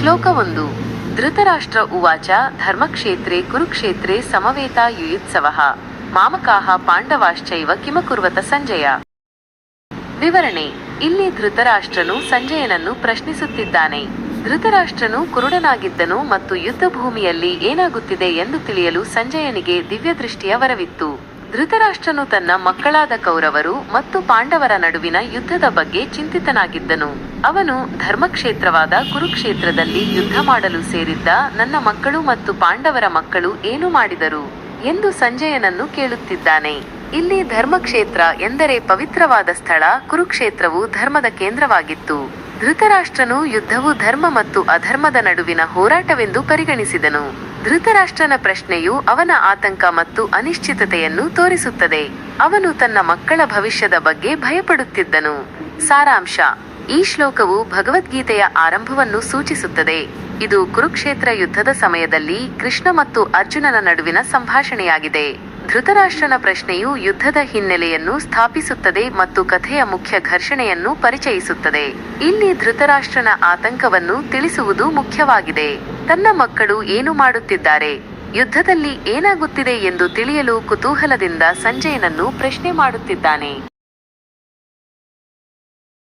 ಶ್ಲೋಕ ಒಂದು. ಧೃತರಾಷ್ಟ್ರ ಉವಾಚ, ಧರ್ಮಕ್ಷೇತ್ರೇ ಕುರುಕ್ಷೇತ್ರೇ ಸಮವೇತ ಯುಯುತ್ಸವಃ. ಮಾಮಕಾಹ ಪಾಂಡವಾಶ್ಚೈವ ಕಿಮಕುರ್ವತ ಸಂಜಯ. ವಿವರಣೆ. ಇಲ್ಲಿ ಧೃತರಾಷ್ಟ್ರನು ಸಂಜಯನನ್ನು ಪ್ರಶ್ನಿಸುತ್ತಿದ್ದಾನೆ. ಧೃತರಾಷ್ಟ್ರನು ಕುರುಡನಾಗಿದ್ದನು ಮತ್ತು ಯುದ್ಧ ಭೂಮಿಯಲ್ಲಿ ಏನಾಗುತ್ತಿದೆ ಎಂದು ತಿಳಿಯಲು ಸಂಜಯನಿಗೆ ದಿವ್ಯದೃಷ್ಟಿಯ ವರವಿತ್ತು. ಧೃತರಾಷ್ಟ್ರನು ತನ್ನ ಮಕ್ಕಳಾದ ಕೌರವರು ಮತ್ತು ಪಾಂಡವರ ನಡುವಿನ ಯುದ್ಧದ ಬಗ್ಗೆ ಚಿಂತಿತನಾಗಿದ್ದನು. ಅವನು ಧರ್ಮಕ್ಷೇತ್ರವಾದ ಕುರುಕ್ಷೇತ್ರದಲ್ಲಿ ಯುದ್ಧ ಮಾಡಲು ಸೇರಿದ್ದ ನನ್ನ ಮಕ್ಕಳು ಮತ್ತು ಪಾಂಡವರ ಮಕ್ಕಳು ಏನು ಮಾಡಿದರು ಎಂದು ಸಂಜಯನನ್ನು ಕೇಳುತ್ತಿದ್ದಾನೆ. ಇಲ್ಲಿ ಧರ್ಮಕ್ಷೇತ್ರ ಎಂದರೆ ಪವಿತ್ರವಾದ ಸ್ಥಳ, ಕುರುಕ್ಷೇತ್ರವು ಧರ್ಮದ ಕೇಂದ್ರವಾಗಿತ್ತು. ಧೃತರಾಷ್ಟ್ರನು ಯುದ್ಧವು ಧರ್ಮ ಮತ್ತು ಅಧರ್ಮದ ನಡುವಿನ ಹೋರಾಟವೆಂದು ಪರಿಗಣಿಸಿದನು. ಧೃತರಾಷ್ಟ್ರನ ಪ್ರಶ್ನೆಯು ಅವನ ಆತಂಕ ಮತ್ತು ಅನಿಶ್ಚಿತತೆಯನ್ನು ತೋರಿಸುತ್ತದೆ. ಅವನು ತನ್ನ ಮಕ್ಕಳ ಭವಿಷ್ಯದ ಬಗ್ಗೆ ಭಯಪಡುತ್ತಿದ್ದನು. ಸಾರಾಂಶ, ಈ ಶ್ಲೋಕವು ಭಗವದ್ಗೀತೆಯ ಆರಂಭವನ್ನು ಸೂಚಿಸುತ್ತದೆ. ಇದು ಕುರುಕ್ಷೇತ್ರ ಯುದ್ಧದ ಸಮಯದಲ್ಲಿ ಕೃಷ್ಣ ಮತ್ತು ಅರ್ಜುನನ ನಡುವಿನ ಸಂಭಾಷಣೆಯಾಗಿದೆ. ಧೃತರಾಷ್ಟ್ರನ ಪ್ರಶ್ನೆಯು ಯುದ್ಧದ ಹಿನ್ನೆಲೆಯನ್ನು ಸ್ಥಾಪಿಸುತ್ತದೆ ಮತ್ತು ಕಥೆಯ ಮುಖ್ಯ ಘರ್ಷಣೆಯನ್ನು ಪರಿಚಯಿಸುತ್ತದೆ. ಇಲ್ಲಿ ಧೃತರಾಷ್ಟ್ರನ ಆತಂಕವನ್ನು ತಿಳಿಸುವುದು ಮುಖ್ಯವಾಗಿದೆ. ತನ್ನ ಮಕ್ಕಳು ಏನು ಮಾಡುತ್ತಿದ್ದಾರೆ? ಯುದ್ಧದಲ್ಲಿ ಏನಾಗುತ್ತಿದೆ ಎಂದು ತಿಳಿಯಲು ಕುತೂಹಲದಿಂದ ಸಂಜಯನನ್ನು ಪ್ರಶ್ನೆ ಮಾಡುತ್ತಿದ್ದಾನೆ.